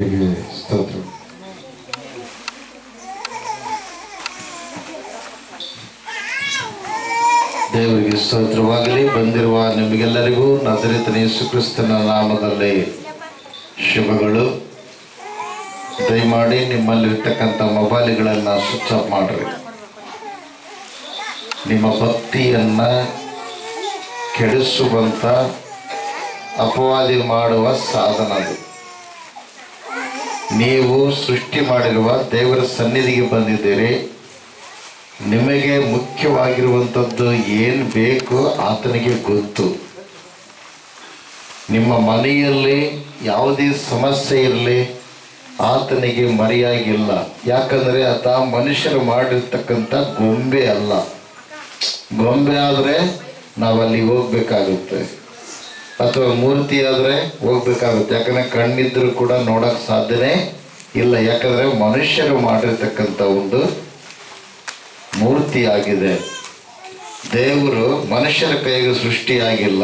ದೇವರಿಗೆ ಸ್ತೋತ್ರ ದೇವರಿಗೆ ಸ್ತೋತ್ರವಾಗಲಿ. ಬಂದಿರುವ ನಿಮಗೆಲ್ಲರಿಗೂ ನಜರೇತನ ಯೇಸು ಕ್ರಿಸ್ತನ ನಾಮದಲ್ಲಿ ಶುಭಗಳು. ದಯಮಾಡಿ ನಿಮ್ಮಲ್ಲಿ ಇರ್ತಕ್ಕಂಥ ಮೊಬೈಲ್ಗಳನ್ನು ಸ್ವಿಚ್ ಆಫ್ ಮಾಡ್ರಿ. ನಿಮ್ಮ ಭಕ್ತಿಯನ್ನ ಕೆಡಿಸುವಂಥ ಅಪವಾದಿ ಮಾಡುವ ಸಾಧನ ಅದು. ನೀವು ಸೃಷ್ಟಿ ಮಾಡಿರುವ ದೇವರ ಸನ್ನಿಧಿಗೆ ಬಂದಿದ್ದೀರಿ. ನಿಮಗೆ ಮುಖ್ಯವಾಗಿರುವಂಥದ್ದು ಏನು ಬೇಕು ಆತನಿಗೆ ಗೊತ್ತು. ನಿಮ್ಮ ಮನೆಯಲ್ಲಿ ಯಾವುದೇ ಸಮಸ್ಯೆ ಇರಲಿ, ಆತನಿಗೆ ಮರೆಯಾಗಿಲ್ಲ. ಯಾಕಂದರೆ ಆತ ಮನುಷ್ಯರು ಮಾಡಿರ್ತಕ್ಕಂಥ ಗೊಂಬೆ ಅಲ್ಲ. ಗೊಂಬೆ ಆದರೆ ನಾವಲ್ಲಿ ಹೋಗ್ಬೇಕಾಗುತ್ತೆ. ಅಥವಾ ಮೂರ್ತಿ ಆದರೆ ಹೋಗ್ಬೇಕಾಗುತ್ತೆ. ಯಾಕಂದ್ರೆ ಕಣ್ಣಿದ್ರು ಕೂಡ ನೋಡಕ್ ಸಾಧ್ಯನೇ ಇಲ್ಲ. ಯಾಕಂದ್ರೆ ಮನುಷ್ಯರು ಮಾಡಿರ್ತಕ್ಕಂಥ ಒಂದು ಮೂರ್ತಿ ಆಗಿದೆ. ದೇವರು ಮನುಷ್ಯರ ಕೈಗೆ ಸೃಷ್ಟಿಯಾಗಿಲ್ಲ.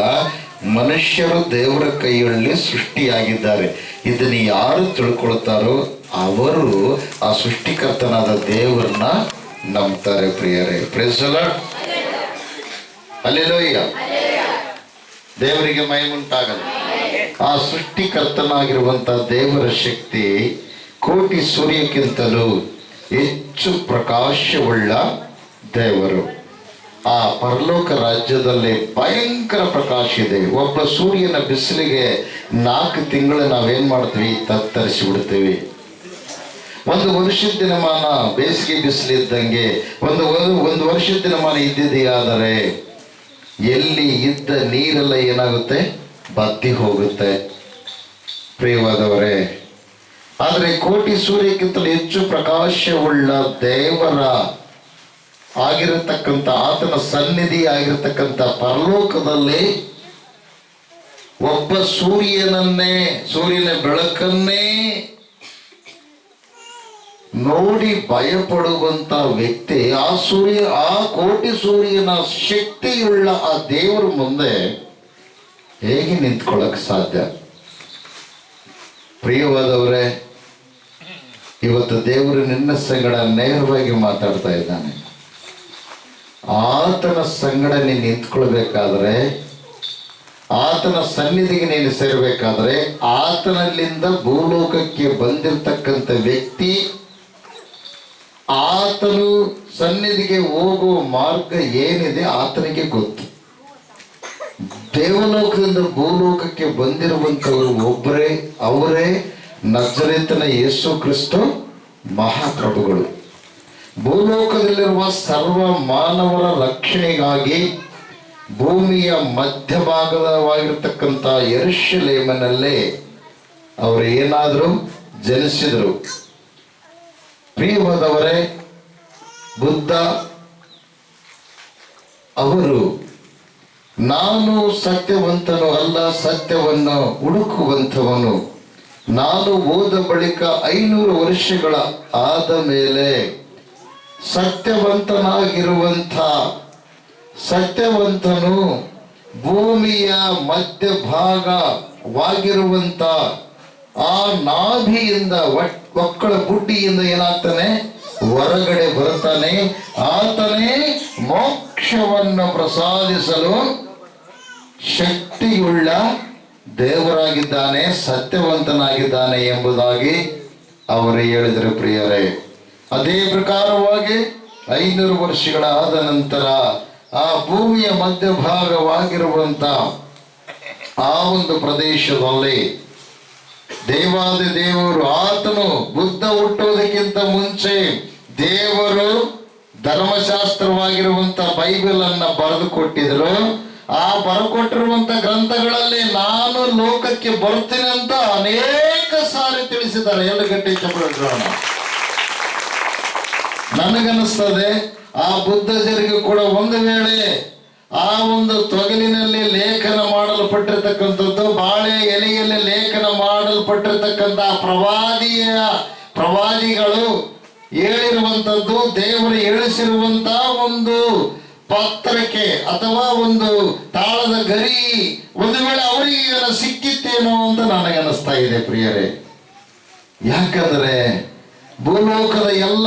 ಮನುಷ್ಯರು ದೇವರ ಕೈಯಲ್ಲಿ ಸೃಷ್ಟಿಯಾಗಿದ್ದಾರೆ. ಇದನ್ನು ಯಾರು ತಿಳ್ಕೊಳ್ತಾರೋ ಅವರು ಆ ಸೃಷ್ಟಿಕರ್ತನಾದ ದೇವರನ್ನ ನಂಬ್ತಾರೆ ಪ್ರಿಯರೇ. ಪ್ರೇಸಲ ಅಲ್ಲೆಲ್ಲೋಯ್ಯ ದೇವರಿಗೆ ಮೈಮುಂಟಾಗಲ್ಲ ಆ ಸೃಷ್ಟಿಕರ್ತನಾಗಿರುವಂಥ ದೇವರ ಶಕ್ತಿ ಕೋಟಿ ಸೂರ್ಯಕ್ಕಿಂತಲೂ ಹೆಚ್ಚು ಪ್ರಕಾಶವುಳ್ಳ ದೇವರು. ಆ ಪರಲೋಕ ರಾಜ್ಯದಲ್ಲಿ ಭಯಂಕರ ಪ್ರಕಾಶ ಇದೆ. ಒಬ್ಬ ಸೂರ್ಯನ ಬಿಸಿಲಿಗೆ ನಾಲ್ಕು ತಿಂಗಳು ನಾವೇನ್ ಮಾಡ್ತೀವಿ? ತತ್ತರಿಸಿ ಬಿಡ್ತೀವಿ. ಒಂದು ವರ್ಷದ ದಿನಮಾನ ಬೇಸಿಗೆ ಬಿಸಿಲಿದ್ದಂಗೆ, ಒಂದು, ಒಂದು- ಒಂದು ವರ್ಷದ ದಿನಮಾನ ಇದ್ದಿದೆಯಾದರೆ ಎಲ್ಲಿ ಇದ್ದ ನೀರೆಲ್ಲ ಏನಾಗುತ್ತೆ? ಬತ್ತಿ ಹೋಗುತ್ತೆ. ಪ್ರಿಯವಾದವರೇ, ಆದರೆ ಕೋಟಿ ಸೂರ್ಯಕ್ಕಿಂತಲೂ ಹೆಚ್ಚು ಪ್ರಕಾಶವುಳ್ಳ ದೇವರ ಆಗಿರತಕ್ಕಂಥ ಆತನ ಸನ್ನಿಧಿ ಆಗಿರತಕ್ಕಂಥ ಪರಲೋಕದಲ್ಲಿ ಒಬ್ಬ ಸೂರ್ಯನನ್ನೇ, ಸೂರ್ಯನ ಬೆಳಕನ್ನೇ ನೋಡಿ ಭಯಪಡುವಂತ ವ್ಯಕ್ತಿ ಆ ಸೂರ್ಯ, ಆ ಕೋಟಿ ಸೂರ್ಯನ ಶಕ್ತಿಯುಳ್ಳ ಆ ದೇವರ ಮುಂದೆ ಹೇಗೆ ನಿಂತ್ಕೊಳ್ಳಕ್ ಸಾಧ್ಯ? ಪ್ರಿಯವಾದವರೇ, ಇವತ್ತು ದೇವರು ನಿನ್ನ ಸಂಗಡ ನೇರವಾಗಿ ಮಾತಾಡ್ತಾ ಇದ್ದಾನೆ. ಆತನ ಸಂಗಡ ನೀನು ನಿಂತ್ಕೊಳ್ಬೇಕಾದ್ರೆ, ಆತನ ಸನ್ನಿಧಿಗೆ ನೀನು ಸೇರಬೇಕಾದ್ರೆ, ಆತನಲ್ಲಿಂದ ಭೂಲೋಕಕ್ಕೆ ಬಂದಿರತಕ್ಕಂಥ ವ್ಯಕ್ತಿ ಆತನು ಸನ್ನಿಧಿಗೆ ಹೋಗುವ ಮಾರ್ಗ ಏನಿದೆ ಆತನಿಗೆ ಗೊತ್ತು. ದೇವಲೋಕದಿಂದ ಭೂಲೋಕಕ್ಕೆ ಬಂದಿರುವಂತವರು ಒಬ್ಬರೇ, ಅವರೇ ನಜರೇತನ ಯೇಸು ಕ್ರಿಸ್ತ ಮಹಾಪ್ರಭುಗಳು. ಭೂಲೋಕದಲ್ಲಿರುವ ಸರ್ವ ಮಾನವರ ರಕ್ಷಣೆಗಾಗಿ ಭೂಮಿಯ ಮಧ್ಯಭಾಗದವಾಗಿರ್ತಕ್ಕಂಥ ಯರುಷಲೇಮನಲ್ಲೇ ಅವರು ಏನಾದರೂ ಜನಿಸಿದರು. ಪ್ರಿಯವಾದವರೇ ಬುದ್ಧ, ಅವರು ನಾನು ಸತ್ಯವಂತನು ಅಲ್ಲ, ಸತ್ಯವನ್ನು ಹುಡುಕುವಂಥವನು. ನಾನು ಓದ ಬಳಿಕ ಐನೂರು ವರ್ಷಗಳ ಆದ ಮೇಲೆ ಸತ್ಯವಂತನಾಗಿರುವಂಥ ಸತ್ಯವಂತನು ಭೂಮಿಯ ಮಧ್ಯಭಾಗವಾಗಿರುವಂಥ ಆ ನಾಭಿಯಿಂದ ಒಟ್- ಒಕ್ಕಳ ಬುಡ್ಡಿಯಿಂದ ಏನಾಗ್ತಾನೆ? ಹೊರಗಡೆ ಬರ್ತಾನೆ ಆತನೇ ಮೋಕ್ಷವನ್ನು ಪ್ರಸಾದಿಸಲು ಶಕ್ತಿಯುಳ್ಳ ದೇವರಾಗಿದ್ದಾನೆ, ಸತ್ಯವಂತನಾಗಿದ್ದಾನೆ ಎಂಬುದಾಗಿ ಅವರು ಹೇಳಿದರು ಪ್ರಿಯರೇ. ಅದೇ ಪ್ರಕಾರವಾಗಿ ಐನೂರು ವರ್ಷಗಳ ಆದ ನಂತರ ಆ ಭೂಮಿಯ ಮಧ್ಯಭಾಗವಾಗಿರುವಂತ ಆ ಒಂದು ಪ್ರದೇಶದಲ್ಲಿ ದೇವಾದಿ ದೇವರು ಆತನು ಬುದ್ಧ ಹುಟ್ಟುವುದಕ್ಕಿಂತ ಮುಂಚೆ ದೇವರು ಧರ್ಮಶಾಸ್ತ್ರವಾಗಿರುವಂತ ಬೈಬಲ್ ಅನ್ನ ಬರೆದು ಆ ಬರಕೊಟ್ಟಿರುವಂತ ಗ್ರಂಥಗಳಲ್ಲಿ ನಾನು ಲೋಕಕ್ಕೆ ಬರ್ತೀನಿ ಅಂತ ಅನೇಕ ಸಾರಿ ತಿಳಿಸಿದ್ದಾರೆ. ಎರಡು ಗಂಟೆ ನನಗನ್ನಿಸ್ತದೆ, ಆ ಬುದ್ಧ ಬುದ್ಧಜರಿಗೂ ಕೂಡ ಒಂದು ವೇಳೆ ಆ ಒಂದು ತೊಗಲಿನಲ್ಲಿ ಲೇಖನ ಮಾಡಲ್ಪಟ್ಟಿರ್ತಕ್ಕಂಥದ್ದು, ಬಾಳೆ ಎಲೆಯಲ್ಲಿ ಲೇಖನ ಮಾಡಲ್ಪಟ್ಟಿರ್ತಕ್ಕಂಥ ಪ್ರವಾದಿಯ ಪ್ರವಾದಿಗಳು ಹೇಳಿರುವಂಥದ್ದು, ದೇವರು ಹೇಳಿಸಿರುವಂತ ಒಂದು ಪತ್ರಕ್ಕೆ ಅಥವಾ ಒಂದು ತಾಳದ ಗರಿ ಒಂದು ವೇಳೆ ಅವರಿಗೆ ಸಿಕ್ಕಿತ್ತೇನೋ ಅಂತ ನನಗನ್ನಿಸ್ತಾ ಇದೆ ಪ್ರಿಯರೇ. ಯಾಕಂದ್ರೆ ಭೂಲೋಕದ ಎಲ್ಲ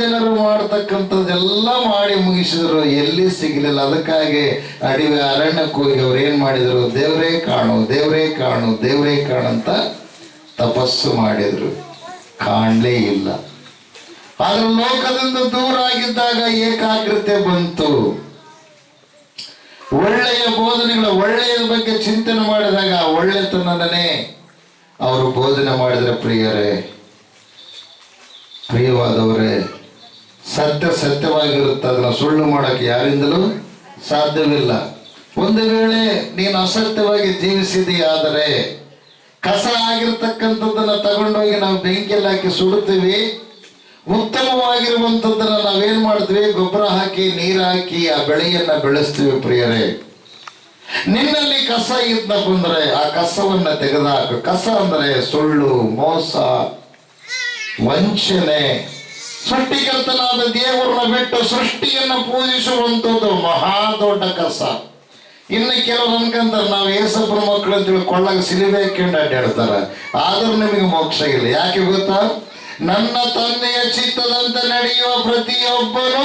ಜನರು ಮಾಡ್ತಕ್ಕಂಥದ್ದೆಲ್ಲ ಮಾಡಿ ಮುಗಿಸಿದ್ರು, ಎಲ್ಲಿ ಸಿಗಲಿಲ್ಲ. ಅದಕ್ಕಾಗಿ ಅಡಿವೆ ಅರಣ್ಯಕ್ಕೆ ಹೋಗಿ ಅವ್ರು ಏನು ಮಾಡಿದರು? ದೇವರೇ ಕಾಣು ದೇವರೇ ಕಾಣು ದೇವರೇ ಕಾಣು ಅಂತ ತಪಸ್ಸು ಮಾಡಿದ್ರು. ಕಾಣಲೇ ಇಲ್ಲ. ಆದ್ರೆ ಲೋಕದಿಂದ ದೂರ ಆಗಿದ್ದಾಗ ಏಕಾಗ್ರತೆ ಬಂತು. ಒಳ್ಳೆಯ ಬೋಧನೆಗಳ ಒಳ್ಳೆಯ ಬಗ್ಗೆ ಚಿಂತನೆ ಮಾಡಿದಾಗ ಆ ಒಳ್ಳೆತನನೇ ಅವರು ಬೋಧನೆ ಮಾಡಿದರೆ, ಪ್ರಿಯರೇ ಪ್ರಿಯವಾದವರೇ, ಸತ್ಯ ಸತ್ಯವಾಗಿರುತ್ತೆ ಅದನ್ನ ಸುಳ್ಳು ಮಾಡಕ್ಕೆ ಯಾರಿಂದಲೂ ಸಾಧ್ಯವಿಲ್ಲ. ಒಂದು ವೇಳೆ ನೀನು ಅಸತ್ಯವಾಗಿ ಜೀವಿಸಿದೆಯಾದರೆ ಕಸ ಆಗಿರ್ತಕ್ಕಂಥದ್ದನ್ನ ತಗೊಂಡೋಗಿ ನಾವು ಬೆಂಕಿಯಲ್ಲಿ ಹಾಕಿ ಸುಡುತ್ತೀವಿ, ಉತ್ತಮವಾಗಿರುವಂಥದ್ದನ್ನ ನಾವೇನ್ ಮಾಡ್ತೀವಿ ಗೊಬ್ಬರ ಹಾಕಿ, ನೀರು ಹಾಕಿ, ಆ ಬೆಳೆಯನ್ನ ಬೆಳೆಸ್ತೀವಿ ಪ್ರಿಯರೇ. ನಿನ್ನಲ್ಲಿ ಕಸ ಇದ್ದ ಬಂದ್ರೆ ಆ ಕಸವನ್ನ ತೆಗೆದುಹಾಕು ಕಸ ಅಂದ್ರೆ ಸುಳ್ಳು, ಮೋಸ ವಂಚನೆ. ಸೃಷ್ಟಿಕರ್ತನಾದ ದೇವರನ್ನ ಬಿಟ್ಟು ಸೃಷ್ಟಿಯನ್ನು ಪೂಜಿಸುವಂಥದ್ದು ಮಹಾ ದೊಡ್ಡ ಕಸ. ಇನ್ನು ಕೆಲವರು ಅನ್ಕಂತಾರೆ ನಾವು ಏಸಪ್ಪನ ಮಕ್ಕಳು ಅಂತೇಳಿ ಕೊಳ್ಳಾಗ ಸಿಲಿಬೆ ಹಾಕೊಂಡು ಅಡ್ಡಾಡ್ತಾರ. ಆದ್ರೂ ನಿಮಗೆ ಮೋಕ್ಷ ಇಲ್ಲ. ಯಾಕೆ ಗೊತ್ತಾ? ನನ್ನ ತಂದೆಯ ಚಿತ್ತದಂತೆ ನಡೆಯುವ ಪ್ರತಿಯೊಬ್ಬನು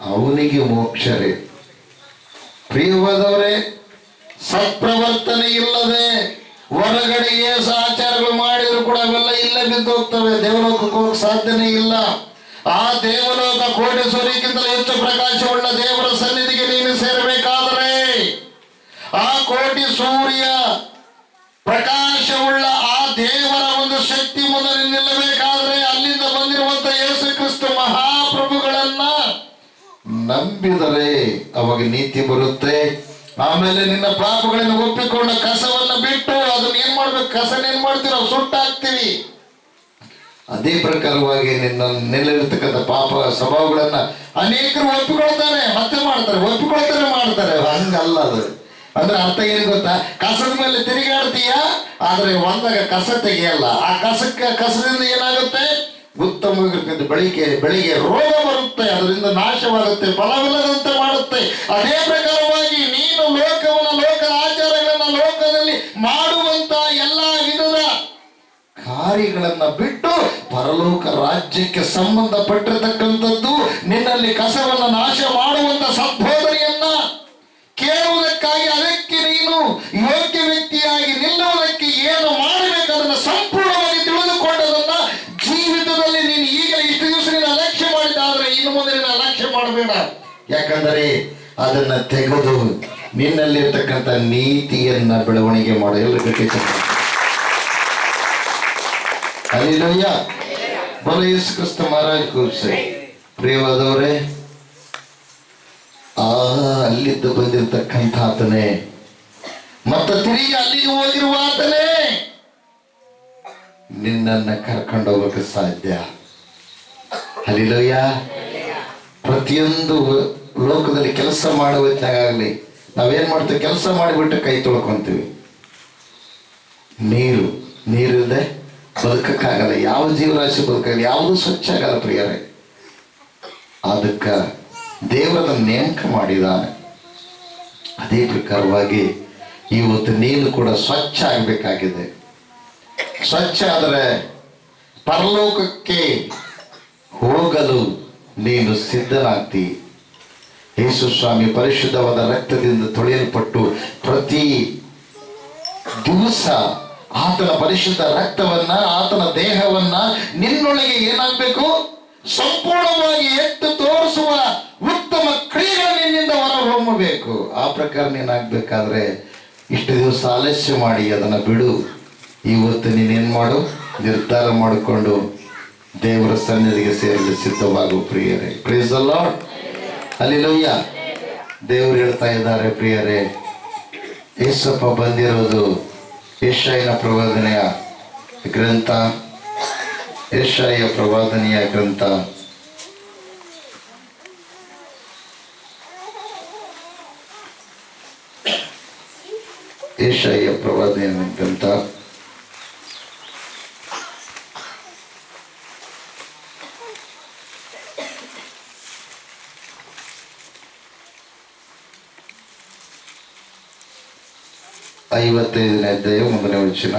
ಅವನಿಗೆ ಮೋಕ್ಷರೇ. ಪ್ರಿಯವಾದವರೇ, ಸತ್ಪ್ರವರ್ತನೆ ಇಲ್ಲದೆ ಹೊರಗಡೆ ಏಸು ಆಚಾರಗಳು ಮಾಡಿದ್ರು ಕೂಡ ಅವೆಲ್ಲ ಇಲ್ಲ ಬಿದ್ದು ಹೋಗ್ತವೆ. ದೇವಲೋಕಕ್ಕೆ ಹೋಗಕ್ಕೆ ಸಾಧ್ಯನೇ ಇಲ್ಲ. ಆ ದೇವಲೋಕ ಕೋಟೇಶ್ವರಿಗಿಂತಲೂ ಹೆಚ್ಚು ಪ್ರಕಾಶವುಳ್ಳ ದೇವರ ಸನ್ನಿಧಿಗೆ ನೀನು ಸೇರಬೇಕಾದರೆ ಆ ಕೋಟಿ ಸೂರ್ಯ ಪ್ರಕಾಶವುಳ್ಳ ಆ ದೇವರ ಒಂದು ಶಕ್ತಿ ಮೊದಲು ನಿಲ್ಲಬೇಕಾದ್ರೆ ಅಲ್ಲಿಂದ ಬಂದಿರುವಂತ ಯೇಸು ಕ್ರಿಸ್ತ ಮಹಾಪ್ರಭುಗಳನ್ನ ನಂಬಿದರೆ ಅವಾಗ ನೀತಿ ಬರುತ್ತೆ. ಆಮೇಲೆ ನಿನ್ನ ಪಾಪಗಳನ್ನು ಒಪ್ಪಿಕೊಂಡ ಕಸವನ್ನ ಬಿಟ್ಟು ಅದನ್ನ ಏನ್ ಮಾಡ್ಬೇಕು? ಕಸನ ಏನ್ ಮಾಡ್ತೀವಿ ಸುಟ್ಟಾಕ್ತೀವಿ. ಅದೇ ಪ್ರಕಾರವಾಗಿ ನಿನ್ನ ನಿಲ್ಲಿರ್ತಕ್ಕಂಥ ಪಾಪ ಸ್ವಭಾವಗಳನ್ನ ಅನೇಕರು ಒಪ್ಪಿಕೊಳ್ತಾರೆ, ಮತ್ತೆ ಮಾಡ್ತಾರೆ, ಒಪ್ಪಿಕೊಳ್ತಾರೆ, ಮಾಡ್ತಾರೆ. ಹಂಗಲ್ಲ ಅದು. ಅಂದ್ರೆ ಅರ್ಥ ಏನ್ ಗೊತ್ತಾ? ಕಸದ ಮೇಲೆ ತಿರುಗಾಡ್ತೀಯ? ಆದ್ರೆ ಒಂದಾಗ ಕಸ ತೆಗೆಯಲ್ಲ. ಆ ಕಸಕ್ಕೆ, ಕಸದಿಂದ ಏನಾಗುತ್ತೆ? ಉತ್ತಮವಾಗಿರ್ತಕ್ಕಂಥ ಬೆಳಿಗ್ಗೆ ಬೆಳಿಗ್ಗೆ ರೋಗ ಬರುತ್ತೆ, ಅದರಿಂದ ನಾಶವಾಗುತ್ತೆ, ಫಲವಿಲ್ಲದಂತೆ ಮಾಡುತ್ತೆ. ಅದೇ ಪ್ರಕಾರವಾಗಿ ನೀನು ಲೋಕವನ್ನ ಲೋಕದ ಆಚಾರಗಳನ್ನ ಲೋಕದಲ್ಲಿ ಮಾಡುವಂತ ಎಲ್ಲಾ ವಿಧದ ಕಾರ್ಯಗಳನ್ನ ಬಿಟ್ಟು ಪರಲೋಕ ರಾಜ್ಯಕ್ಕೆ ಸಂಬಂಧಪಟ್ಟಿರತಕ್ಕಂಥದ್ದು, ನಿನ್ನಲ್ಲಿ ಕಸವನ್ನ ನಾಶ ಮಾಡುವಂತ ಸದ್ಬೋಧನೆಯನ್ನ ಕೇಳುವುದಕ್ಕಾಗಿ ಅದಕ್ಕೆ ನೀನು ಯೋಗ್ಯ ವ್ಯಕ್ತಿಯಾಗಿ ನಿಲ್ಲುವುದಕ್ಕೆ ಏನು ಮಾಡಬೇಕು ಅದನ್ನ ಸಂಪೂರ್ಣವಾಗಿ ತಿಳಿದುಕೊಂಡದನ್ನ ಜೀವಿತದಲ್ಲಿ ನೀನು ಈಗ ಇಷ್ಟು ದಿವಸ ನೀನು ಅಲಕ್ಷ್ಯ ಮಾಡಿದ್ದಾದ್ರೆ ಇನ್ನು ಮುಂದೆ ನೀನು ಅಲಕ್ಷ್ಯ ಮಾಡಬೇಡ. ಯಾಕಂದರೆ ಅದನ್ನ ತೆಗೆದು ನಿನ್ನಲ್ಲಿರ್ತಕ್ಕಂಥ ನೀತಿಯನ್ನ ಬೆಳವಣಿಗೆ ಮಾಡು. ಎಲ್ಲರೂ ಗಟ್ಟಿ. ಅಲ್ಲಿಲಯ್ಯ ಬಲ ಯೇಸು ಕ್ರಿಸ್ತ ಮಹಾರಾಜ್ ಕೂರ್ಸೆ. ಪ್ರಿಯವಾದವರೇ, ಆ ಅಲ್ಲಿದ್ದು ಬಂದಿರತಕ್ಕಂಥ ಆತನೇ. ಮತ್ತೆ ತಿರುಗಿ ಅಲ್ಲಿಗೆ ಹೋಗಿರುವ ಆತನೇ. ನಿನ್ನನ್ನ ಕರ್ಕೊಂಡು ಹೋಗಕ್ಕೆ ಸಾಧ್ಯ. ಅಲ್ಲಿಲಯ್ಯ ಪ್ರತಿಯೊಂದು ಲೋಕದಲ್ಲಿ ಕೆಲಸ ಮಾಡುವತ್ತಾಗಲಿ ನಾವೇನ್ ಮಾಡ್ತೀವಿ? ಕೆಲಸ ಮಾಡಿಬಿಟ್ಟು ಕೈ ತೊಳ್ಕೊತೀವಿ. ನೀರು ನೀರಿಲ್ಲದೆ ಬದುಕಕ್ಕಾಗಲ್ಲ. ಯಾವ ಜೀವರಾಶಿ ಬದುಕಲ್ಲ ಯಾವುದು ಸ್ವಚ್ಛ ಆಗಲ್ಲ ಪ್ರಿಯರೇ. ಅದಕ್ಕೆ ದೇವರನ್ನ ನೇಮಕ ಮಾಡಿದ್ದಾನೆ ಅದೇ ಪ್ರಕಾರವಾಗಿ ಇವತ್ತು ನೀನು ಕೂಡ ಸ್ವಚ್ಛ ಆಗಬೇಕಾಗಿದೆ. ಸ್ವಚ್ಛ ಆದರೆ ಪರಲೋಕಕ್ಕೆ ಹೋಗಲು ನೀನು ಸಿದ್ಧನಾಗ್ತಿ. ಯೇಸು ಸ್ವಾಮಿ ಪರಿಶುದ್ಧವಾದ ರಕ್ತದಿಂದ ತೊಳೆಯಲ್ಪಟ್ಟು ಪ್ರತಿ ದಿವಸ ಆತನ ಪರಿಶುದ್ಧ ರಕ್ತವನ್ನ, ಆತನ ದೇಹವನ್ನ ನಿನ್ನೊಳಗೆ ಏನಾಗಬೇಕು? ಸಂಪೂರ್ಣವಾಗಿ ಎತ್ತು ತೋರಿಸುವ ಉತ್ತಮ ಕ್ರಿಯೆ ನಿನ್ನಿಂದ ಹೊರಹೊಮ್ಮಬೇಕು. ಆ ಪ್ರಕಾರ ನೀನಾಗ್ಬೇಕಾದ್ರೆ ಇಷ್ಟು ದಿವಸ ಆಲಸ್ಯ ಮಾಡಿ, ಅದನ್ನ ಬಿಡು. ಇವತ್ತು ನೀನೇನು ಮಾಡು? ನಿರ್ಧಾರ ಮಾಡಿಕೊಂಡು ದೇವರ ಸನ್ನಿಧಿಗೆ ಸೇರಲು ಸಿದ್ಧವಾಗು ಪ್ರಿಯರೇ. ಪ್ರೀಸ್ ಲಾರ್ಡ್ ಅಲ್ಲಿಲಯ್ಯ. ದೇವರು ಹೇಳ್ತಾ ಇದ್ದಾರೆ, ಪ್ರಿಯರೇ ಯೇಸಪ್ಪ ಬಂದಿರೋದು ಯಶಾಯನ ಪ್ರವಾದನೆಯ ಗ್ರಂಥ ಯಶಾಯ ಪ್ರವಾದನೆಯ ಗ್ರಂಥ. ಯಶಾಯ ಪ್ರವಾದನೆಯ ಗ್ರಂಥ. ಐವತ್ತೈದನೇ ಅಧ್ಯಾಯ ವಚನ.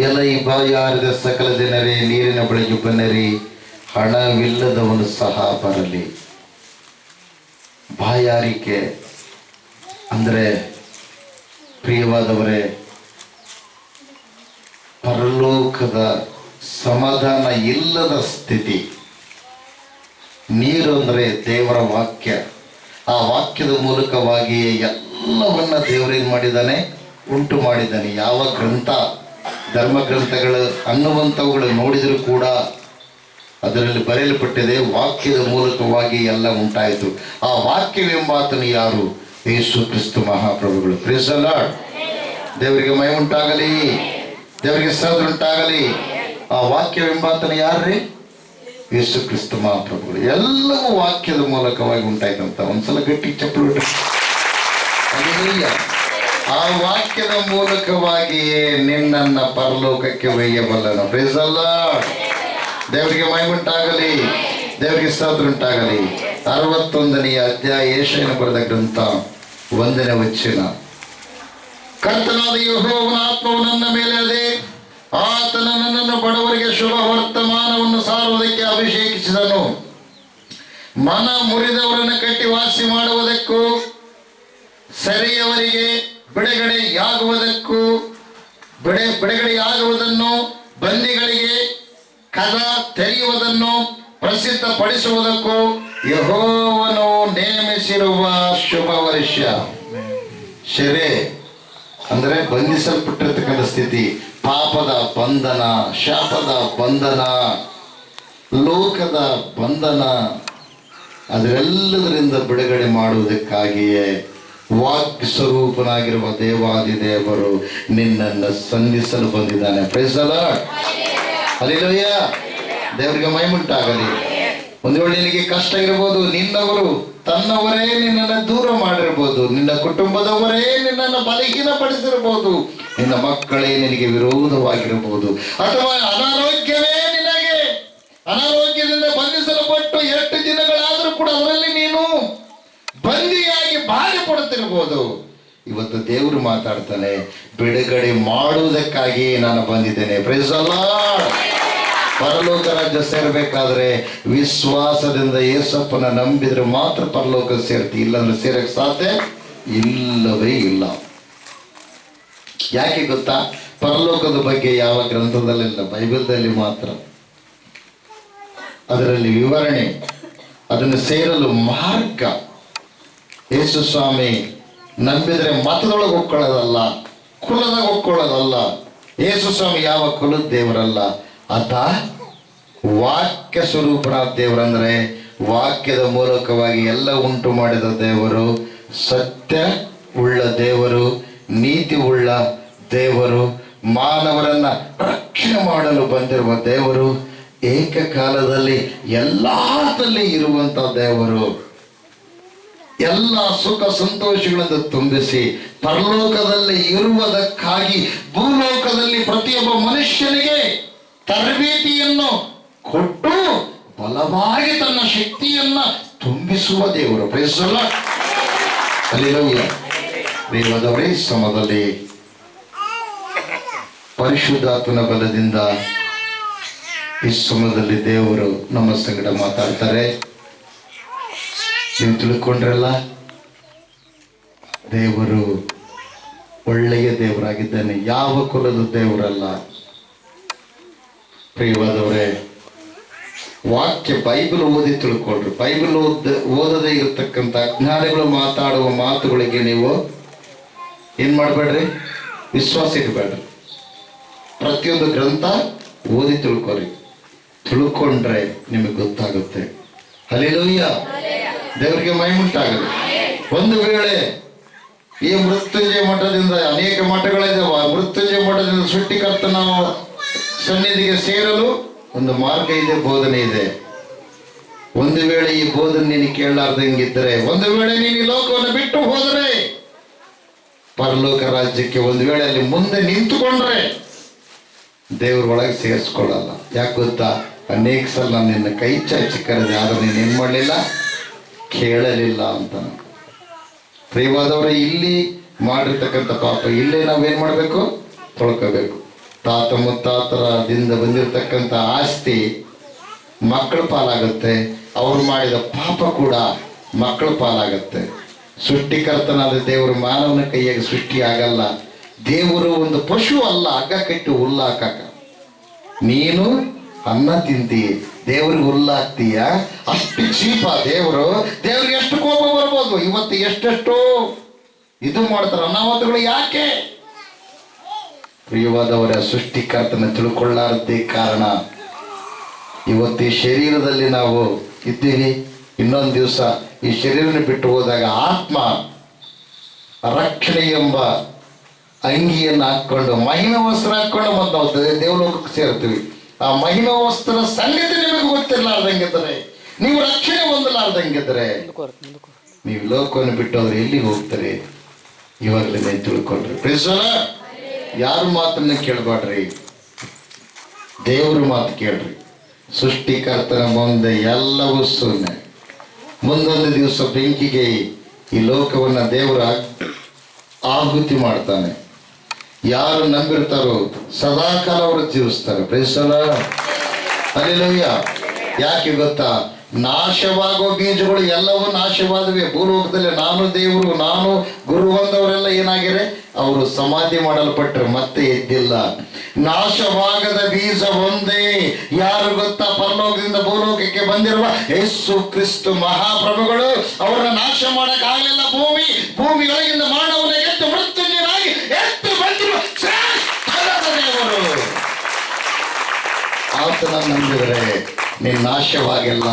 ಎಲ್ಲ ಈ ಬಾಯಾರದ ಸಕಲ ಜನರೇ, ನೀರಿನ ಬಳಿಗೆ ಬನ್ನರಿ, ಹಣವಿಲ್ಲದವನು ಸಹ ಬರಲಿ. ಬಾಯಾರಿಕೆ ಅಂದರೆ ಪ್ರಿಯವಾದವರೇ, ಪರಲೋಕದ ಸಮಾಧಾನ ಇಲ್ಲದ ಸ್ಥಿತಿ. ನೀರು ಅಂದರೆ ದೇವರ ವಾಕ್ಯ. ಆ ವಾಕ್ಯದ ಮೂಲಕವಾಗಿಯೇ ಎಲ್ಲವನ್ನ ದೇವರೇನು ಮಾಡಿದ್ದಾನೆ? ಉಂಟು ಮಾಡಿದ್ದಾನೆ. ಯಾವ ಗ್ರಂಥ, ಧರ್ಮ ಗ್ರಂಥಗಳು ಅನ್ನುವಂಥವುಗಳು ನೋಡಿದರೂ ಕೂಡ ಅದರಲ್ಲಿ ಬರೆಯಲ್ಪಟ್ಟಿದೆ, ವಾಕ್ಯದ ಮೂಲಕವಾಗಿ ಎಲ್ಲ ಉಂಟಾಯಿತು. ಆ ವಾಕ್ಯವೆಂಬಾತನು ಯಾರು? ಯೇಸು ಕ್ರಿಸ್ತು ಮಹಾಪ್ರಭುಗಳು. ಪ್ರಿಸಲಾಡ್ ದೇವರಿಗೆ ಮೈ ಉಂಟಾಗಲಿ. ದೇವರಿಗೆ ಸಹದ್ರ ಉಂಟಾಗಲಿ. ಆ ವಾಕ್ಯವೆಂಬಾತನು ಯಾರ್ರಿ? ಯೇಸು ಕ್ರಿಸ್ತು ಮಹಾಪ್ರಭುಗಳು. ಎಲ್ಲವೂ ವಾಕ್ಯದ ಮೂಲಕವಾಗಿ ಉಂಟಾಯ್ತಂತ. ಒಂದ್ಸಲ ಗಟ್ಟಿ ಚಪ್ಪಲು. ಆ ವಾಕ್ಯದ ಮೂಲಕವಾಗಿಯೇ ನಿನ್ನನ್ನ ಪರಲೋಕಕ್ಕೆ ಒಯ್ಯಬಲ್ಲನು. ಬೇಸಲ್ಲ ದೇವರಿಗೆ ಮೈಮುಂಟಾಗಲಿ ದೇವರಿಗೆ ಸ್ತೋತ್ರ ಉಂಟಾಗಲಿ. ಅರವತ್ತೊಂದನೆಯ ಅಧ್ಯಾಯ ಏಷಯನ ಬರೆದ ಗ್ರಂಥ, ಒಂದನೇ ವಚನ. ಕರ್ತನಾದ ಯೆಹೋವನ ಆತ್ಮವು ನನ್ನ ಮೇಲೆ ಅದೇ. ಆತನ ನನ್ನನ್ನು ಬಡವರಿಗೆ ಶುಭ ವರ್ತಮಾನವನ್ನು ಸಾರುವುದಕ್ಕೆ ಅಭಿಷೇಕಿಸಿದನು. ಮನ ಮುರಿದವರನ್ನು ಕಟ್ಟಿ ವಾಸಿ ಮಾಡುವುದಕ್ಕೂ ಸರಿಯವರಿಗೆ ಬಿಡುಗಡೆಯಾಗುವುದಕ್ಕೂ ಬಿಡೆ, ಬಿಡುಗಡೆಯಾಗುವುದನ್ನು ಬಂದಿಗಳಿಗೆ ಕದ ತೆರೆಯುವುದನ್ನು ಪ್ರಸಿದ್ಧಪಡಿಸುವುದಕ್ಕೂ ಯಹೋವನು ನೇಮಿಸಿರುವ ಶುಭ ವರ್ಷ. ಶೆರೆ ಅಂದರೆ ಬಂಧಿಸಲ್ಪಟ್ಟಿರ್ತಕ್ಕಂಥ ಸ್ಥಿತಿ. ಪಾಪದ ಬಂಧನ, ಶಾಪದ ಬಂಧನ, ಲೋಕದ ಬಂಧನ, ಅದೆಲ್ಲದರಿಂದ ಬಿಡುಗಡೆ ಮಾಡುವುದಕ್ಕಾಗಿಯೇ ವಾಕ್ ಸ್ವರೂಪನಾಗಿರುವ ದೇವಾದಿ ದೇವರು ನಿನ್ನನ್ನು ಸಂಧಿಸಲು ಬಂದಿದ್ದಾನೆ. ಪ್ರೈಸಲ ಅಲ್ಲಿಲಯ್ಯ ದೇವರಿಗೆ ಮೈಮುಂಟಾಗಲಿ ಒಂದು ವೇಳೆ ನಿನಗೆ ಕಷ್ಟ ಇರಬಹುದು ನಿನ್ನವರು ತನ್ನವರೇ ನಿನ್ನನ್ನು ದೂರ ಮಾಡಿರ್ಬೋದು, ನಿನ್ನ ಕುಟುಂಬದವರೇ ನಿನ್ನನ್ನು ಬಲಹೀನಪಡಿಸಿರ್ಬೋದು, ನಿನ್ನ ಮಕ್ಕಳೇ ನಿನಗೆ ವಿರೋಧವಾಗಿರಬಹುದು ಅಥವಾ ಅನಾರೋಗ್ಯವೇ ನಿನಗೆ, ಅನಾರೋಗ್ಯದಿಂದ ಬಂಧಿಸಲ್ಪಟ್ಟು ಎಷ್ಟು ದಿನಗಳಾದರೂ ಕೂಡ ಅದರಲ್ಲಿ ಬಾಧೆ ಇವತ್ತು ದೇವರು ಮಾತಾಡ್ತಾನೆ, ಬಿಡುಗಡೆ ಮಾಡುವುದಕ್ಕಾಗಿ ನಾನು ಬಂದಿದ್ದೇನೆ. ಪರಲೋಕ ರಾಜ್ಯ ಸೇರ್ಬೇಕಾದ್ರೆ ವಿಶ್ವಾಸದಿಂದ ಯೇಸಪ್ಪನ ನಂಬಿದ್ರೆ ಮಾತ್ರ ಪರಲೋಕ ಸೇರ್ತಿ, ಇಲ್ಲಂದ್ರೆ ಸೇರಕ್ಕೆ ಸಾಧ್ಯ ಇಲ್ಲವೇ ಇಲ್ಲ. ಯಾಕೆ ಗೊತ್ತಾ? ಪರಲೋಕದ ಬಗ್ಗೆ ಯಾವ ಗ್ರಂಥದಲ್ಲಿಲ್ಲ ಬೈಬಲ್ದಲ್ಲಿ ಮಾತ್ರ. ಅದರಲ್ಲಿ ವಿವರಣೆ, ಅದನ್ನು ಸೇರಲು ಮಾರ್ಗ. ಯೇಸು ಸ್ವಾಮಿ, ನಂಬಿದರೆ ಮತದೊಳಗೆ ಒಕ್ಕೊಳ್ಳೋದಲ್ಲ ಕುಲದಾಗ ಒಕ್ಕೊಳ್ಳೋದಲ್ಲ. ಯೇಸು ಸ್ವಾಮಿ ಯಾವ ಕುಲದ ದೇವರಲ್ಲ? ಆತ ವಾಕ್ಯ ಸ್ವರೂಪನಾದ ದೇವರಂದ್ರೆ ವಾಕ್ಯದ ಮೂಲಕವಾಗಿ ಎಲ್ಲ ಉಂಟು ಮಾಡಿದ ದೇವರು, ಸತ್ಯ ಉಳ್ಳ ದೇವರು, ನೀತಿ ಉಳ್ಳ ದೇವರು, ಮಾನವರನ್ನ ರಕ್ಷಣೆ ಮಾಡಲು ಬಂದಿರುವ ದೇವರು, ಏಕಕಾಲದಲ್ಲಿ ಎಲ್ಲದಲ್ಲಿ ಇರುವಂತ ದೇವರು. ಎಲ್ಲ ಸುಖ ಸಂತೋಷಗಳನ್ನು ತುಂಬಿಸಿ ಪರಲೋಕದಲ್ಲಿ ಇರುವುದಕ್ಕಾಗಿ ಭೂಲೋಕದಲ್ಲಿ ಪ್ರತಿಯೊಬ್ಬ ಮನುಷ್ಯನಿಗೆ ತರಬೇತಿಯನ್ನು ಕೊಟ್ಟು ಬಲವಾಗಿ ತನ್ನ ಶಕ್ತಿಯನ್ನ ತುಂಬಿಸುವ ದೇವರು. ಪ್ರೇಸಲ್ಲ ದೇವದವರೇ, ಸಮದಲ್ಲಿ ಪರಿಶುದ್ಧಾತ್ಮನ ಬಲದಿಂದ ಈ ಸಮಯದಲ್ಲಿ ದೇವರು ನಮ್ಮ ಸಂಗಡ ಮಾತಾಡ್ತಾರೆ. ನೀವು ತಿಳ್ಕೊಂಡ್ರಲ್ಲ? ದೇವರು ಒಳ್ಳೆಯ ದೇವರಾಗಿದ್ದಾನೆ. ಯಾವ ಕುಲದ ದೇವರಲ್ಲ? ಪ್ರಿಯವಾದವರೇ, ವಾಕ್ಯ ಬೈಬಲ್ ಓದಿ ತಿಳ್ಕೊಳ್ರಿ ಬೈಬಲ್ ಓದ, ಓದದೇ ಇರತಕ್ಕಂಥ ಅಜ್ಞಾನಿಗಳು ಮಾತಾಡುವ ಮಾತುಗಳಿಗೆ ನೀವು ಏನ್ ಮಾಡಬೇಡ್ರಿ? ವಿಶ್ವಾಸ ಇಡಬೇಡ್ರಿ. ಪ್ರತಿಯೊಂದು ಗ್ರಂಥ ಓದಿ ತಿಳ್ಕೊರಿ ತಿಳ್ಕೊಂಡ್ರೆ ನಿಮಗೆ ಗೊತ್ತಾಗುತ್ತೆ. ಹಲಿಲೂಯ್ಯ ದೇವರಿಗೆ ಮೈಮುಂಟಾಗಲಿ ಒಂದು ವೇಳೆ ಈ ಮೃತ್ಯುಂಜಯ ಮಠದಿಂದ ಅನೇಕ ಮಠಗಳಿದಾವ ಮೃತ್ಯುಂಜಯ ಮಠದಿಂದ ಸೃಷ್ಟಿಕರ್ತನ ಸನ್ನಿಧಿಗೆ ಸೇರಲು ಒಂದು ಮಾರ್ಗ ಇದೆ, ಬೋಧನೆ ಇದೆ. ಒಂದು ವೇಳೆ ಈ ಬೋಧನೆ ನೀನು ಕೇಳಲಾರ್ದಂಗಿದ್ದರೆ ಒಂದು ವೇಳೆ ನೀನು ಲೋಕವನ್ನು ಬಿಟ್ಟು ಹೋದರೆ, ಪರಲೋಕ ರಾಜ್ಯಕ್ಕೆ ಒಂದು ವೇಳೆ ಅಲ್ಲಿ ಮುಂದೆ ನಿಂತುಕೊಂಡ್ರೆ, ದೇವ್ರ ಒಳಗೆ ಸೇರಿಸ್ಕೊಳ್ಳಲ್ಲ. ಯಾಕೆ ಗೊತ್ತಾ? ಅನೇಕ ಸಲ ನಾನು ನಿನ್ನ ಕೈ ಚಾಚಿ ಕರೆದೆ, ಆದ್ರೆ ನೀನು ಏನು ಮಾಡಲಿಲ್ಲ? ಕೇಳಲಿಲ್ಲ ಅಂತ ಪ್ರಿಯವಾದವರೇ, ಇಲ್ಲಿ ಮಾಡಿರ್ತಕ್ಕಂಥ ಪಾಪ, ಇಲ್ಲೇ ನಾವೇನು ಮಾಡಬೇಕು? ತೊಳ್ಕೋಬೇಕು. ತಾತ ಮುತ್ತಾತರದಿಂದ ಬಂದಿರತಕ್ಕಂಥ ಆಸ್ತಿ ಮಕ್ಕಳ ಪಾಲಾಗುತ್ತೆ. ಅವ್ರು ಮಾಡಿದ ಪಾಪ ಕೂಡ ಮಕ್ಕಳ ಪಾಲಾಗುತ್ತೆ. ಸೃಷ್ಟಿಕರ್ತನಾದ ದೇವರು ಮಾನವನ ಕೈಯಾಗಿ ಸೃಷ್ಟಿ ಆಗಲ್ಲ. ದೇವರು ಒಂದು ಪಶು ಅಲ್ಲ, ಹಗ್ಗ ಕಟ್ಟಿ ಹುಲ್ಲಾಕ ನೀನು ಅನ್ನ ತಿಂತಿ ದೇವ್ರಿಗೆ ಹುಲ್ಲಾಕ್ತೀಯ? ಅಷ್ಟು ಚೀಪ ದೇವರು. ದೇವ್ರಿಗೆ ಎಷ್ಟು ಕೋಪ ಬರ್ಬೋದು? ಇವತ್ತು ಎಷ್ಟೆಷ್ಟು ಇದು ಮಾಡ್ತಾರೆ. ಅನಾಹುತಗಳು ಯಾಕೆ? ಪ್ರಿಯವಾದವರ, ಸೃಷ್ಟಿಕರ್ತನ ತಿಳ್ಕೊಳ್ಳಾರದ್ದೇ ಕಾರಣ. ಇವತ್ತು ಈ ಶರೀರದಲ್ಲಿ ನಾವು ಇದ್ದೀವಿ. ಇನ್ನೊಂದು ದಿವಸ ಈ ಶರೀರನ ಬಿಟ್ಟು ಹೋದಾಗ ಆತ್ಮ ರಕ್ಷಣೆ ಎಂಬ ಅಂಗಿಯನ್ನು ಹಾಕ್ಕೊಂಡು, ಮಹಿಮೆ ವಸ್ತ್ರ ಹಾಕೊಂಡು ಮತ್ತು ನಾವು ದೇವಲೋಕಕ್ಕೆ ಸೇರ್ತೀವಿ. ಆ ಮಹಿಮೆ ವಸ್ತ್ರ ಸಂಗತಿ ನಿಮಗೆ ಗೊತ್ತಿರಲಾರ್ದಂಗಿದ್ರೆ ನೀವು ರಕ್ಷಣೆ ಹೊಂದಲಾರ್ದಂಗಿದ್ರೆ ನೀವು ಲೋಕವನ್ನು ಬಿಟ್ಟು ಅವ್ರು ಎಲ್ಲಿ ಹೋಗ್ತಾರೆ? ಇವಾಗಲೇ ನೀವು ತಿಳ್ಕೊಳ್ರಿ ಪ್ರಿಸಲ ಯಾರ ಮಾತನ್ನ ಕೇಳಬಾಡ್ರಿ ದೇವ್ರ ಮಾತು ಕೇಳ್ರಿ. ಸೃಷ್ಟಿಕರ್ತನ ಮುಂದೆ ಎಲ್ಲವೂ ಸುಮ್ಮನೆ ಮುಂದೊಂದು ದಿವಸ ಬೆಂಕಿಗೆ ಈ ಲೋಕವನ್ನ ದೇವರ ಆಹುತಿ ಮಾಡ್ತಾನೆ. ಯಾರು ನಂಬಿರ್ತಾರೋ ಸದಾಕಾಲ ಅವರು ಜೀವಿಸ್ತಾರೆ. ಪ್ರೇಸಲ ಅಲ್ಲಿಲಯ್ಯ ಯಾಕೆ ಗೊತ್ತಾ? ನಾಶವಾಗೋ ಬೀಜಗಳು ಎಲ್ಲವೂ ನಾಶವಾದವೆ. ಭೂಲೋಕದಲ್ಲಿ ನಾನು ದೇವರು, ನಾನು ಗುರು ಬಂದವರೆಲ್ಲ ಏನಾಗಿದೆ? ಅವರು ಸಮಾಧಿ ಮಾಡಲ್ಪಟ್ಟರು ಮತ್ತೆ ಎದ್ದಿಲ್ಲ. ನಾಶವಾಗದ ಬೀಜ ಒಂದೇ. ಯಾರು ಗೊತ್ತಾ? ಪರಲೋಕದಿಂದ ಭೂಲೋಕಕ್ಕೆ ಬಂದಿರುವ ಯೇಸು ಕ್ರಿಸ್ತು ಮಹಾಪ್ರಭುಗಳು ಅವರನ್ನ ನಾಶ ಮಾಡಕ್ಕಾಗಲಿಲ್ಲ. ಭೂಮಿ, ಭೂಮಿಯೊಳಗಿಂದ ಮಾನವನ ಎದ್ದು ಮೃತ್ಯುಂಜನಾಗಿ ಎದ್ದು ಬಂದಿರುವ ಶ್ರೇಷ್ಠರಾದ ದೇವರು ಆತನ ನಂಬಿದರೆ ನೀನು ನಾಶವಾಗಿಲ್ಲ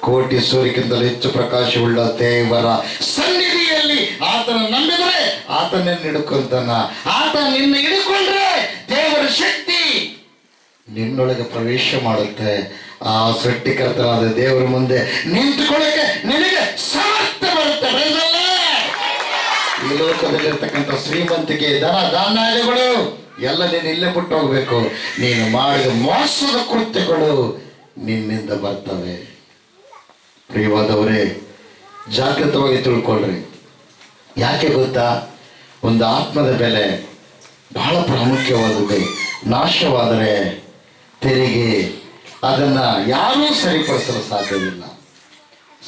ಕೋಟಿ ಸೂರ್ಯಕ್ಕಿಂತಲೂ ಹೆಚ್ಚು ಪ್ರಕಾಶವುಳ್ಳ ದೇವರ ಸನ್ನಿಧಿಯಲ್ಲಿ ಆತನ ನಂಬಿದರೆ ಆತನನ್ನು ಹಿಡ್ಕೊಂತಾನ ಆತ ನಿನ್ನ ಹಿಡ್ಕೊಂಡ್ರೆ ದೇವರ ಶಕ್ತಿ ನಿನ್ನೊಳಗೆ ಪ್ರವೇಶ ಮಾಡುತ್ತೆ ಆ ಸೃಷ್ಟಿಕರ್ತನಾದ ದೇವರ ಮುಂದೆ ನಿಂತುಕೊಳ್ಳಕ್ಕೆ ನಿನಗೆ? ಈ ಲೋಕದಲ್ಲಿರ್ತಕ್ಕಂಥ ಶ್ರೀಮಂತಿಕೆ ಧನ ಧಾನ್ಯಾದಿಗಳು, ಎಲ್ಲ ನೀನು ಇಲ್ಲೇ ಬಿಟ್ಟು ಹೋಗ್ಬೇಕು. ನೀನು ಮಾಡಿದ ಮೋಸದ ಕೃತ್ಯಗಳು ನಿನ್ನಿಂದ ಬರ್ತವೆ. ಪ್ರಿಯವಾದವರೇ, ಜಾಗೃತವಾಗಿ ತಿಳ್ಕೊಳ್ರಿ. ಯಾಕೆ ಗೊತ್ತಾ? ಒಂದು ಆತ್ಮದ ಬೆಲೆ ಬಹಳ ಪ್ರಾಮುಖ್ಯವಾದದ್ದು. ನಾಶವಾದರೆ ತೆರಿಗೆ ಅದನ್ನ ಯಾರೂ ಸರಿಪಡಿಸಲು ಸಾಧ್ಯವಿಲ್ಲ.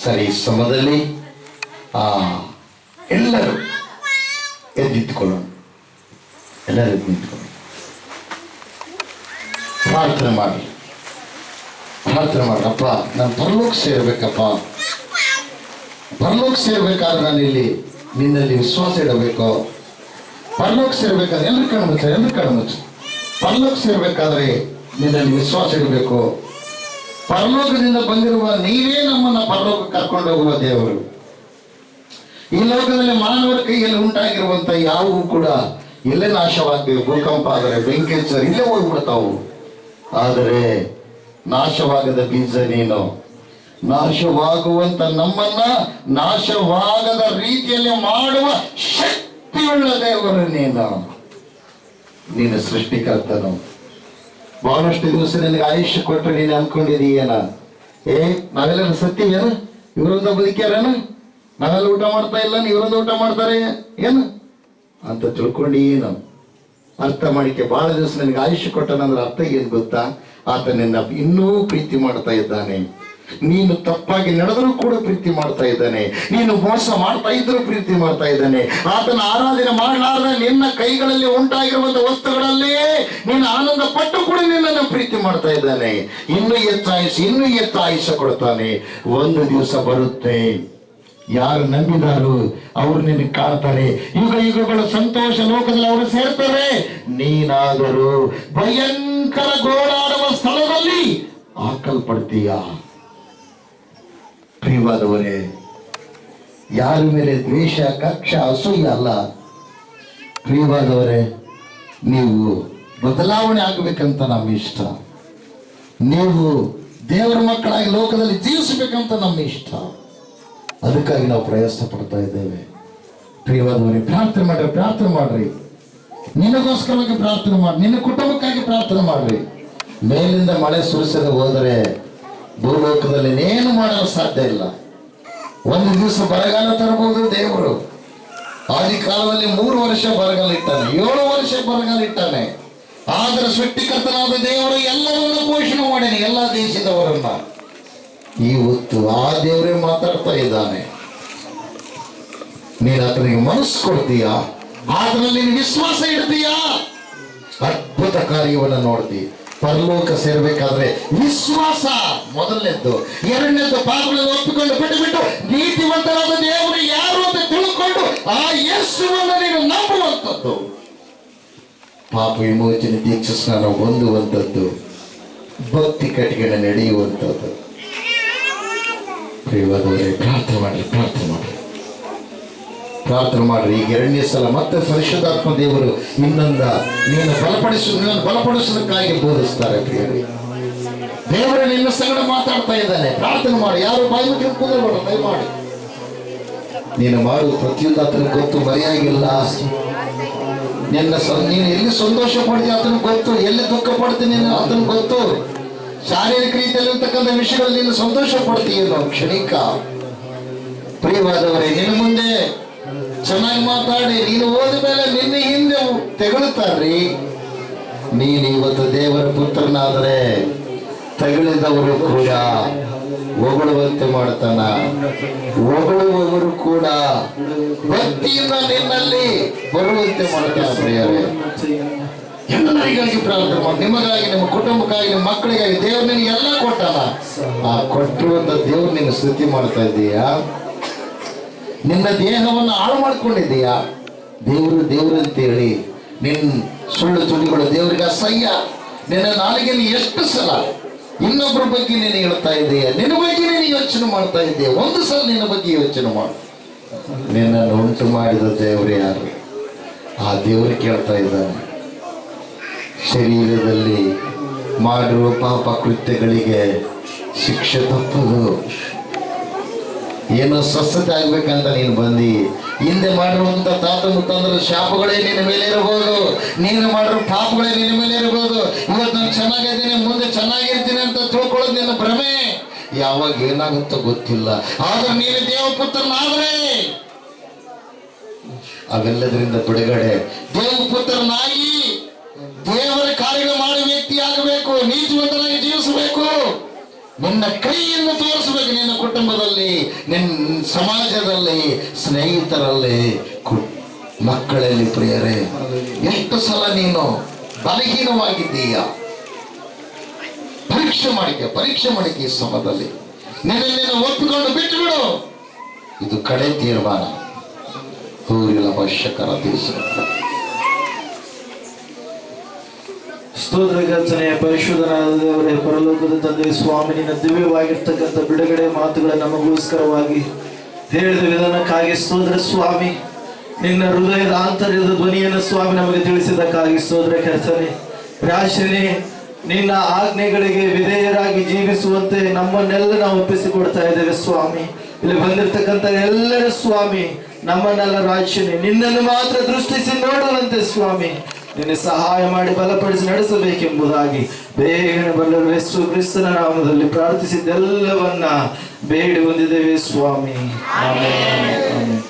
ಸರಿ, ಸಮದಲ್ಲಿ, ಆ ಎಲ್ಲರೂ ಎದ್ದಿತ್ತುಕೊಳ್ಳೋಣ ಎಲ್ಲರೂ ಎದ್ದು ನಿಂತ್ಕೊಳ್ಳೋಣ? ಪ್ರಾರ್ಥನೆ ಮಾಡಿ. ಪ್ರಾರ್ಥನೆ ಮಾಡ್ರಪ್ಪ ನಾನು ಪರಲೋಕ ಸೇರ್ಬೇಕಪ್ಪ. ಪರಲೋಕ ಸೇರ್ಬೇಕಾದ್ರೆ ನಾನು ಇಲ್ಲಿ ನಿನ್ನಲ್ಲಿ ವಿಶ್ವಾಸ ಇಡಬೇಕು. ಪರಲೋಕ ಸೇರ್ಬೇಕಾದ್ರೆ ಎಲ್ಲರೂ ಕಣ್ಣು ಮುಚ್ಚ ಎಲ್ಲರೂ ಕಣ್ಣು ಮುಚ್ಚ. ಪರಲೋಕ ಸೇರ್ಬೇಕಾದ್ರೆ ನಿನ್ನಲ್ಲಿ ವಿಶ್ವಾಸ ಇಡಬೇಕು. ಪರಲೋಕದಿಂದ ಬಂದಿರುವ ನೀವೇ ನಮ್ಮನ್ನ ಪರಲೋಕ ಕರ್ಕೊಂಡು ಹೋಗುವ ದೇವರು. ಈ ಲೋಕದಲ್ಲಿ ಮಾನವರ ಕೈಯಲ್ಲಿ ಉಂಟಾಗಿರುವಂತ ಯಾವುವು ಕೂಡ ಎಲ್ಲೇ ನಾಶವಾಗ್ತೇವೆ ಭೂಕಂಪ ಆದರೆ ಬೆಂಕಿ ಹಚ್ಚಿದ್ರೆ ಇಲ್ಲೇ ಹೋಗ್ಬಿಡ್ತಾವು. ಆದರೆ ನಾಶವಾಗದ ಬೀಜ ನೀನು. ನಾಶವಾಗುವಂತ ನಮ್ಮನ್ನ ನಾಶವಾಗದ ರೀತಿಯಲ್ಲಿ ಮಾಡುವ ಶಕ್ತಿಯುಳ್ಳ ದೇವರು ನೀನು. ನೀನು ಸೃಷ್ಟಿಕರ್ತನು. ಬಹಳಷ್ಟು ದಿವಸ ನಿನಗೆ ಆಯುಷ್ಯ ಕೊಟ್ಟರೆ ನೀನು ಅನ್ಕೊಂಡಿದೀಯನ ಏ, ನಾವೆಲ್ಲರೂ ಸತ್ಯ ಇವರೊಂದ ಬದುಕ್ಯಾರೇನು ನಾವೆಲ್ಲ ಊಟ ಮಾಡ್ತಾ ಇಲ್ಲ ಇವರೊಂದು ಊಟ ಮಾಡ್ತಾರೆ? ಏನು? ಅಂತ ತಿಳ್ಕೊಂಡು ಏನು? ಅರ್ಥ ಮಾಡಿಕೆ ಬಹಳ ದಿವಸ ನಿನಗೆ ಆಯುಷ್ಯ ಕೊಟ್ಟನಂದ್ರೆ ಅರ್ಥ ಏನು ಗೊತ್ತಾ? ಆತ ನಿನ್ನ ಇನ್ನೂ ಪ್ರೀತಿ ಮಾಡ್ತಾ ಇದ್ದಾನೆ. ನೀನು ತಪ್ಪಾಗಿ ನಡೆದರೂ ಕೂಡ ಪ್ರೀತಿ ಮಾಡ್ತಾ ಇದ್ದಾನೆ. ನೀನು ಮೋಸ ಮಾಡ್ತಾ ಇದ್ರೂ ಪ್ರೀತಿ ಮಾಡ್ತಾ ಇದ್ದಾನೆ. ಆತನ ಆರಾಧನೆ ಮಾಡಲಾರ್ದ ನಿನ್ನ ಕೈಗಳಲ್ಲಿ ಉಂಟಾಗಿರುವಂತಹ ವಸ್ತುಗಳಲ್ಲೇ ನೀನು ಆನಂದ ಪಟ್ಟು ಕೂಡ ನಿನ್ನನ್ನು ಪ್ರೀತಿ ಮಾಡ್ತಾ ಇದ್ದಾನೆ. ಇನ್ನೂ ಎತ್ತಾಯಿಸಿ ಇನ್ನೂ ಎತ್ತಾಯಿಸ ಕೊಡ್ತಾನೆ. ಒಂದು ದಿವಸ ಬರುತ್ತೆ. ಯಾರು ನಂಬಿದಾರು? ಅವರು ನಿನಗೆ ಕಾಣ್ತಾರೆ. ಯುಗ ಯುಗಗಳ ಸಂತೋಷ ಲೋಕದಲ್ಲಿ ಅವರು ಸೇರ್ತಾರೆ. ನೀನಾದರೂ ಭಯಂಕರ ಗೋಳಾಡುವ ಸ್ಥಳದಲ್ಲಿ ಹಾಕಲ್ಪಡ್ತೀಯ? ಪ್ರಿಯವಾದವರೇ, ಯಾರ ಮೇಲೆ ದ್ವೇಷ, ಕಕ್ಷ, ಅಸೂಯ ಅಲ್ಲ. ಪ್ರಿಯವಾದವರೇ, ನೀವು ಬದಲಾವಣೆ ಆಗಬೇಕಂತ ನಮ್ಮ ಇಷ್ಟ. ನೀವು ದೇವರ ಮಕ್ಕಳಾಗಿ ಲೋಕದಲ್ಲಿ ಜೀವಿಸಬೇಕಂತ ನಮ್ಮ ಇಷ್ಟ. ಅದಕ್ಕಾಗಿ ನಾವು ಪ್ರಯಾಸ ಪಡ್ತಾ ಇದ್ದೇವೆ. ಪ್ರಿಯವಾದವರೇ, ಪ್ರಾರ್ಥನೆ ಮಾಡ್ರಿ ಪ್ರಾರ್ಥನೆ ಮಾಡ್ರಿ. ನಿನಗೋಸ್ಕರವಾಗಿ ಪ್ರಾರ್ಥನೆ ಮಾಡಿ, ನಿನ್ನ ಕುಟುಂಬಕ್ಕಾಗಿ ಪ್ರಾರ್ಥನೆ ಮಾಡ್ರಿ. ಮೇಲಿಂದ ಮಳೆ ಸುರಿಸದೆ ಹೋದರೆ ಭೂಲೋಕದಲ್ಲಿ ಏನು ಮಾಡಲು ಸಾಧ್ಯ ಇಲ್ಲ. ಒಂದು ದಿವಸ ಬರಗಾಲ ತರಬಹುದು ದೇವರು. ಆದಿ ಕಾಲದಲ್ಲಿ ಮೂರು ವರ್ಷ ಬರಗಾಲ ಇಟ್ಟಾನೆ ಏಳು ವರ್ಷ ಬರಗಾಲ ಇಟ್ಟಾನೆ ಆದರೆ ಸೃಷ್ಟಿಕರ್ತನಾದ ದೇವರು ಎಲ್ಲರನ್ನು ಪೋಷಣೆ ಮಾಡಿನಿ, ಎಲ್ಲ ದೇಶದವರನ್ನ. ಇವತ್ತು ಆ ದೇವರೇ ಮಾತಾಡ್ತಾ ಇದ್ದಾನೆ. ನೀನು ಆತನಿಗೆ ಮನಸ್ಸು ಕೊಡ್ತೀಯಾ ಆತನಲ್ಲಿ ವಿಶ್ವಾಸ ಇಡ್ತೀಯಾ? ಅದ್ಭುತ ಕಾರ್ಯವನ್ನು ನೋಡ್ತಿ. ಪರಲೋಕ ಸೇರ್ಬೇಕಾದ್ರೆ ವಿಶ್ವಾಸ ಮೊದಲನೇದ್ದು. ಎರಡನೇದ್ದು ಪಾಪಗಳನ್ನು ಒಪ್ಪಿಕೊಂಡು ಬಿಟ್ಟು ಬಿಟ್ಟು ನೀತಿವಂತರಾದ ದೇವರು ಯಾರು ಅಂತ ತಿಳ್ಕೊಂಡು ಆ ಯೇಸುವನ್ನು ನೀನು ನಂಬುವಂಥದ್ದು. ಪಾಪ ವಿಮೋಚನೆ ದೀಕ್ಷ ಸ್ನಾನ ಹೊಂದುವಂಥದ್ದು, ಭಕ್ತಿ ಕಟ್ಟಿಗೆ ನಡೆಯುವಂಥದ್ದು. ಪ್ರಿಯವಾದವರೇ ಪ್ರಾರ್ಥನೆ ಮಾಡಿ ಪ್ರಾರ್ಥನೆ ಮಾಡಿ. ಪ್ರಾರ್ಥನೆ ಮಾಡಿರಿ. ಈಗ ಎರಡನೇ ಸಲ ಮತ್ತೆ ಪರಿಶುದ್ಧಾತ್ಮ ದೇವರು ನಿನ್ನಂದ ನೀನು ಬಲಪಡಿಸು, ನಿನ್ನನ್ನು ಬಲಪಡಿಸೋದಕ್ಕಾಗಿ ಬೋಧಿಸ್ತಾರೆ ಪ್ರಿಯರೇ. ದೇವರು, ನಿನ್ನ ಸಂಗಡ ಮಾತಾಡ್ತಾ ಇದ್ದಾನೆ. ಪ್ರಾರ್ಥನೆ ಮಾಡಿ. ಯಾರು ಬಾಯಿ ಮುಚ್ಚಿ ಕೂದಬೇಡ ದಯಮಾಡಿ. ನೀನು ಮಾಡುವ ಪ್ರತಿಯೊಂದು ಆತನ ಗೊತ್ತು ಮರೆಯಾಗಿಲ್ಲ ನಿನ್ನ ನೀನು ಎಲ್ಲಿ ಸಂತೋಷ ಪಡ್ತೀಯ ಆತನ ಗೊತ್ತು, ಎಲ್ಲಿ ದುಃಖ ಪಡ್ತೀನಿ ಆತನ ಗೊತ್ತು. ಶಾರೀರಿಕ ರೀತಿಯಲ್ಲಿ ಇರ್ತಕ್ಕಂಥ ವಿಷಯಗಳಲ್ಲಿ ನೀನು ಸಂತೋಷ ಪಡ್ತೀಯೇನೋ ಕ್ಷಣಿಕ. ಪ್ರಿಯವಾದವರೇ, ನಿನ್ನ ಮುಂದೆ ಚೆನ್ನಾಗಿ ಮಾತಾಡಿ, ನೀನು ಹೋದ ಮೇಲೆ ನಿನ್ನ ಹಿಂದೆ ತೆಗಳುತ್ತಾರ್ರಿ. ನೀನು ಇವತ್ತು ದೇವರ ಪುತ್ರನಾದರೆ ತಗಳಿದವರು ಕೂಡ ಹೊಗಳುವಂತೆ ಮಾಡ್ತಾನ ಹೊಗಳುವವರು ಕೂಡ ಭಕ್ತಿಯಿಂದ ನಿನ್ನಲ್ಲಿ ಬರುವಂತೆ ಮಾಡ್ತಾನ ಪ್ರಿಯರೇ. ಎಲ್ಲರಿಗಾಗಿ ಪ್ರಾರ್ಥನೆ ಮಾಡಿ ನಿಮಗಾಗಿ, ನಿಮ್ಮ ಕುಟುಂಬಕ್ಕಾಗಿ, ನಿಮ್ಮ ಮಕ್ಕಳಿಗಾಗಿ ದೇವ್ರ ನಿನಗೆ ಎಲ್ಲ ಕೊಟ್ಟಲ್ಲ. ಆ ಕೊಟ್ಟಿರುವಂತ ದೇವ್ರು ನಿನ್ನ ಸ್ತುತಿ ಮಾಡ್ತಾ ಇದ್ದೀಯಾ ನಿನ್ನ ದೇಹವನ್ನು ಹಾಳು ಮಾಡ್ಕೊಂಡಿದ್ದೀಯಾ? ದೇವರು ದೇವರು ಅಂತೇಳಿ ನಿನ್ನ ಸುಳ್ಳು ಸುಳ್ಳುಗಳು ದೇವ್ರಿಗೆ ಅಸಹ್ಯ ನಿನ್ನ ನಾಲಿಗೆಯಲ್ಲಿ ಎಷ್ಟು ಸಲ ಇನ್ನೊಬ್ಬರ ಬಗ್ಗೆ ನೀನು ಹೇಳ್ತಾ ಇದ್ದೀಯಾ ನಿನ್ನ ಬಗ್ಗೆ ನೀನು ಯೋಚನೆ ಮಾಡ್ತಾ ಇದ್ದೀಯ ಒಂದು ಸಲ ನಿನ್ನ ಬಗ್ಗೆ ಯೋಚನೆ ಮಾಡು. ನಿನ್ನನ್ನು ಉಂಟು ಮಾಡಿದ ದೇವ್ರು ಯಾರು? ಆ ದೇವರು ಕೇಳ್ತಾ ಇದ್ದಾನೆ. ಶರೀರದಲ್ಲಿ ಮಾಡುವ ಪಾಪ ಕೃತ್ಯಗಳಿಗೆ ಶಿಕ್ಷೆ ತಪ್ಪದು. ಏನೋ ಸ್ವಸ್ಥತೆ ಆಗ್ಬೇಕಂತ ನೀನು ಬಂದಿ. ಹಿಂದೆ ಮಾಡಿರುವಂತ ತಾತ ಮುತ್ತಂದ್ರ ಶಾಪಗಳೇ ನಿನ್ನ ಮೇಲೆ ಇರಬಹುದು. ನೀನು ಮಾಡಿರೋ ಪಾಪಗಳೇ ನಿನ್ನ ಮೇಲೆ ಇರಬಹುದು. ಇವತ್ತು ನಾನು ಚೆನ್ನಾಗಿದ್ದೀನಿ, ಮುಂದೆ ಚೆನ್ನಾಗಿರ್ತೀನಿ ಅಂತ ತಿಳ್ಕೊಳ್ಳೋದು ನಿನ್ನ ಭ್ರಮೆ. ಯಾವಾಗ ಏನಾಗುತ್ತೋ ಗೊತ್ತಿಲ್ಲ. ಆದ್ರೆ ನೀನು ದೇವಪುತ್ರನಾದ್ರೆ ಅವೆಲ್ಲದರಿಂದ ಬಿಡುಗಡೆ. ದೇವಪುತ್ರನಾಗಿ ದೇವರ ಕಾರ್ಯಗಳು ಮಾಡುವ ವ್ಯಕ್ತಿಯಾಗಬೇಕು ನೀತಿವಂತನಾಗಿ ಜೀವಿಸಬೇಕು. ನಿನ್ನ ಕೈಯನ್ನು ತೋರಿಸಬೇಕು, ನಿನ್ನ ಕುಟುಂಬದಲ್ಲಿ, ನಿನ್ನ ಸಮಾಜದಲ್ಲಿ, ಸ್ನೇಹಿತರಲ್ಲಿ. ಮಕ್ಕಳಲ್ಲಿ ಪ್ರಿಯರೇ, ಎಷ್ಟು ಸಲ ನೀನು ಬಲಹೀನವಾಗಿದ್ದೀಯ? ಪರೀಕ್ಷೆ ಮಾಡಿಕೆ ಪರೀಕ್ಷೆ ಮಾಡಿಕೆ ಈ ಸಮಯದಲ್ಲಿ? ನಿನ್ನ ಒಪ್ಪಿಕೊಂಡು ಬಿಟ್ಟು ಬಿಡು ಇದು ಕಡೆ ತೀರ್ಮಾನ. ಊರಿನ ಅವಶ್ಯಕರ ದೇಶ ಸ್ತೋತ್ರ ಗರ್ಜನೆಯ ಪರಿಶುದ್ಧನಾದ ದೇವರೇ, ಪರಲೋಕದ ತಂದೆ ಸ್ವಾಮಿ ನಿನ್ನ ದಿವ್ಯವಾಗಿರ್ತಕ್ಕಂಥ ಬಿಡುಗಡೆ ಮಾತುಗಳ ನಮಗೋಸ್ಕರವಾಗಿ ಹೇಳಿದ ವಿಧಾನಕ್ಕಾಗಿ ಸ್ತೋತ್ರ. ಸ್ವಾಮಿ, ನಿನ್ನ ಹೃದಯದ ಆಂತರ್ಯದ ಧ್ವನಿಯನ್ನು ಸ್ವಾಮಿ ನಮಗೆ ತಿಳಿಸಿದಕ್ಕಾಗಿ ಸ್ತೋತ್ರ ಕರ್ತನೆ. ರಾಶಿನಿ, ನಿನ್ನ ಆಜ್ಞೆಗಳಿಗೆ ವಿಧೇಯರಾಗಿ ಜೀವಿಸುವಂತೆ ನಮ್ಮನ್ನೆಲ್ಲ ನಾವು ಒಪ್ಪಿಸಿಕೊಡ್ತಾ ಇದ್ದೇವೆ ಸ್ವಾಮಿ. ಇಲ್ಲಿ ಬಂದಿರತಕ್ಕಂಥ ಎಲ್ಲರ ಸ್ವಾಮಿ, ನಮ್ಮನ್ನೆಲ್ಲ ರಾಶಿನಿ, ನಿನ್ನನ್ನು ಮಾತ್ರ ದೃಷ್ಟಿಸಿ ನೋಡುವಂತೆ ಸ್ವಾಮಿ. ನಿನ್ನೆ ಸಹಾಯ ಮಾಡಿ ಬಲಪಡಿಸಿ ನಡೆಸಬೇಕೆಂಬುದಾಗಿ ಬೇಗನೆ ಬಲ್ಲರು ಯೇಸು ಕ್ರಿಸ್ತನ ನಾಮದಲ್ಲಿ ಪ್ರಾರ್ಥಿಸಿದ್ದೆಲ್ಲವನ್ನ ಬೇಡಿ ಹೊಂದಿದ್ದೇವೆ ಸ್ವಾಮಿ. ಆಮೆನ್.